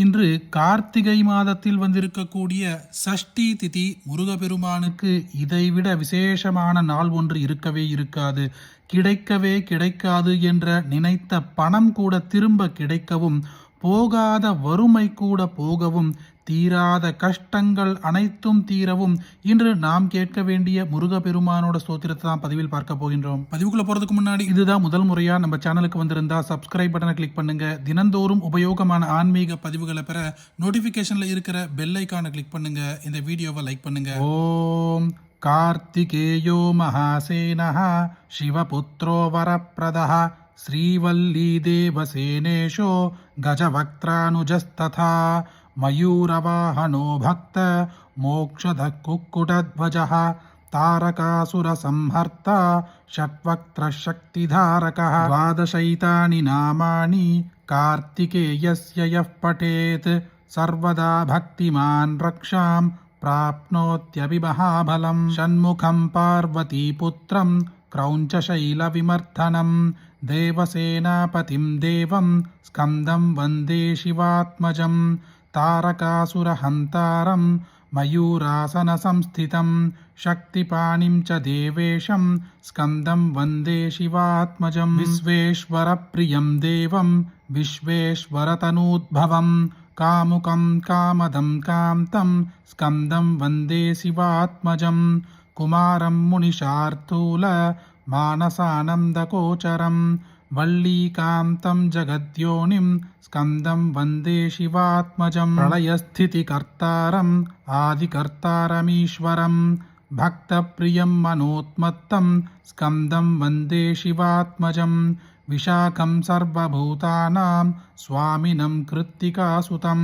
இன்று கார்த்திகை மாதத்தில் வந்திருக்கக்கூடிய சஷ்டி திதி முருகப்பெருமானுக்கு இதைவிட விசேஷமான நாள் ஒன்று இருக்கவே இருக்காது. கிடைக்கவே கிடைக்காது என்ற நினைத்த பணம் கூட திரும்ப கிடைக்கவும் போகாத வறுமை கூட போகவும் தீராத கஷ்டங்கள் அனைத்தும் தீரவும் இன்று நாம் கேட்க வேண்டிய முருகப்பெருமானோட ஸ்தோத்திரத்தை தான் பதிவில் பார்க்க போகின்றோம் பதிவுக்குள்ள போறதுக்கு முன்னாடி இதுதான் முதல் முறையா நம்ம சேனலுக்கு வந்திருந்தா சப்ஸ்கிரைப் பட்டனை கிளிக் பண்ணுங்க தினந்தோறும் உபயோகமான ஆன்மீக பதிவுகளை பெற நோட்டிபிகேஷன்ல இருக்கிற பெல் ஐக்கானை கிளிக் பண்ணுங்க இந்த வீடியோவை லைக் பண்ணுங்க ஓம் कार्तिकेयो महासेनः शिवपुत्रो वरप्रदः श्रीवल्लीदेवसेनेशो गजवक्त्रानुजस्तथा मयूरवाहनो भक्त मोक्षधः कुक्कुटध्वजः तारकासुरसंहर्ता षट्वक्त्रशक्तिधारकः द्वादशैतानि नामानि कार्तिकेयस्य यः पठेत् सर्वदा भक्तिमान् रक्षां प्राप्नोत्यभिमहाबलं षण्मुखं पार्वतीपुत्रं क्रौञ्चशैलविमर्दनं देवसेनापतिं देवं स्कन्दं वन्दे शिवात्मजं तारकासुरहन्तारं मयूरासनसंस्थितं शक्तिपाणिं च देवेशं स्कन्दं वन्दे शिवात्मजं विश्वेश्वरप्रियं देवं विश्वेश्वरतनूद्भवं कामुकं कामदं कान्तं स्कन्दं वन्दे शिवात्मजं कुमारं मुनिशार्दूल मानसानन्दकोचरं वल्लीकान्तं जगद्योनिं स्कन्दं वन्दे शिवात्मजं प्रलयस्थितिकर्तारम् आदिकर्तारमीश्वरं भक्तप्रियं मनोत्मत्तं स्कन्दं वन्दे शिवात्मजं विशाखं सर्वभूतानां स्वामिनं कृत्तिकासुतं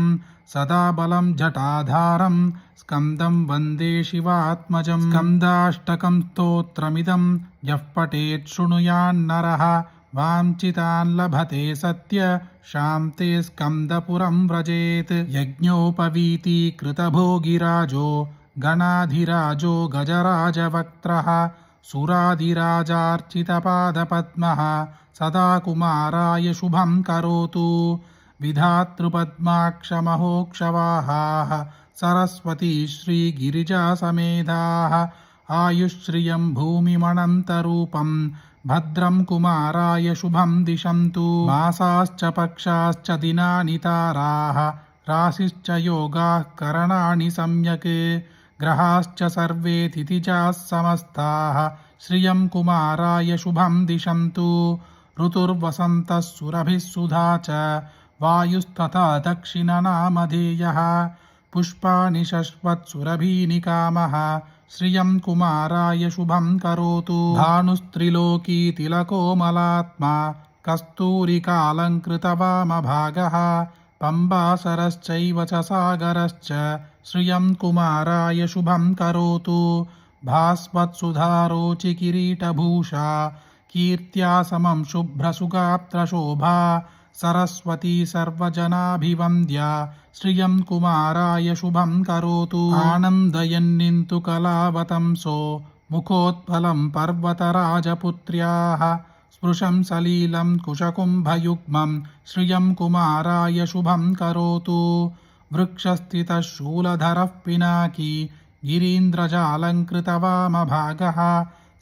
सदा बलं जटाधारं स्कन्दं वन्दे शिवात्मजं स्कन्दाष्टकं स्तोत्रमिदं यः पठेत् शृणुयान्नरः वाञ्छितान् लभते सत्य शान्ते स्कन्दपुरं व्रजेत् यज्ञोपवीतीकृतभोगिराजो गणाधिराजो गजराजवक्त्रः सुराधिराजार्चितपादपद्मः सदा कुमाराय शुभं करोतु विधातृपद्माक्षमहोक्षवाहाः सरस्वती श्रीगिरिजासमेधाः आयुश्रियं भूमिमणन्तरूपं भद्रं कुमाराय शुभं दिशन्तु मासाश्च पक्षाश्च दिनानि ताराः राशिश्च योगाः करणानि सम्यक् ग्रहाश्च सर्वे तिथिजाः समस्ताः श्रियं कुमाराय शुभं दिशन्तु ऋतुर्वसन्तः सुरभिः सुधा च वायुस्तथा दक्षिणनामधेयः पुष्पाणि शश्वत्सुरभीनि कामः श्रियं कुमाराय शुभं करोतु भानुस्त्रिलोकी तिलकोमलात्मा कस्तूरिकालङ्कृतवामभागः पम्बासरश्चैव च सागरश्च श्रियं कुमाराय शुभं करोतु भास्वत्सुधारोचिकिरीटभूषा कीर्त्या समं शुभ्रसुगात्रशोभा सरस्वती सर्वजनाभिवन्द्या श्रियं कुमाराय शुभं करोतु आनन्दयन्निन्तु कलावतंसो मुखोत्फलं पर्वतराजपुत्र्याः स्पृशं सलीलं कुशकुम्भयुग्मं श्रियं कुमाराय शुभं करोतु वृक्षस्थितः शूलधरः पिनाकी गिरीन्द्रजालङ्कृतवामभागः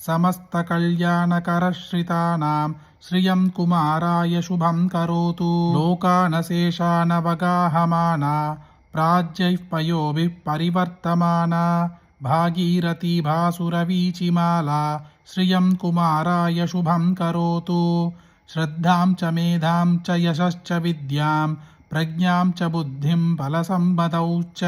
समस्तकल्याणकरश्रितानां श्रियं कुमाराय शुभं करोतु। लोकानशेषानवगाहमाना, प्राज्यैः पयोभिः परिवर्तमाना, भागीरथी भासुरवीचिमाला, श्रियं कुमाराय शुभं करोतु। श्रद्धां च मेधां च यशश्च विद्यां, प्रज्ञां च बुद्धिं फलसम्मतौ च,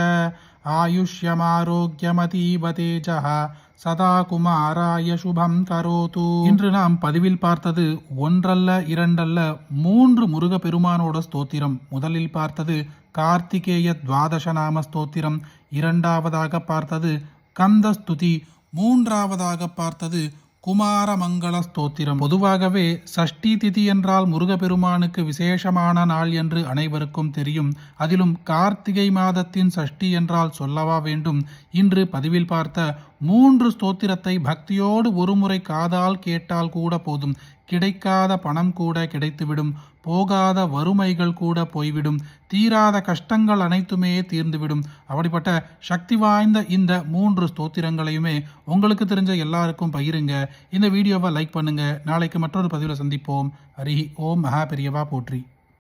आयुष्यमारोग्यमतीव तेजः சதா குமாராய சுபம் கரோது இன்று நாம் பதிவில் பார்த்தது ஒன்றல்ல இரண்டல்ல மூன்று முருக பெருமானோட ஸ்தோத்திரம். முதலில் பார்த்தது கார்த்திகேய துவாதச நாம ஸ்தோத்திரம். இரண்டாவதாக பார்த்தது கந்தஸ்துதி. மூன்றாவதாக பார்த்தது குமாரமங்கள ஸ்தோத்திரம். பொதுவாகவே சஷ்டி திதி என்றால் முருகப்பெருமானுக்கு விசேஷமான நாள் என்று அனைவருக்கும் தெரியும். அதிலும் கார்த்திகை மாதத்தின் சஷ்டி என்றால் சொல்லவா வேண்டும்? இன்று பதிவில் பார்த்த மூன்று ஸ்தோத்திரத்தை பக்தியோடு ஒருமுறை காதால் கேட்டால் கூட போதும். கிடைக்காத பணம் கூட கிடைத்துவிடும். போகாத வறுமைகள் கூட போய்விடும். தீராத கஷ்டங்கள் அனைத்துமே தீர்ந்துவிடும். அப்படிப்பட்ட சக்தி வாய்ந்த இந்த மூன்று ஸ்தோத்திரங்களையுமே உங்களுக்கு தெரிஞ்ச எல்லாருக்கும் பகிருங்க. இந்த வீடியோவை லைக் பண்ணுங்க. நாளைக்கு மற்றொரு பதிவில் சந்திப்போம். ஹரி ஓம் மகா பெரியவா போற்றி.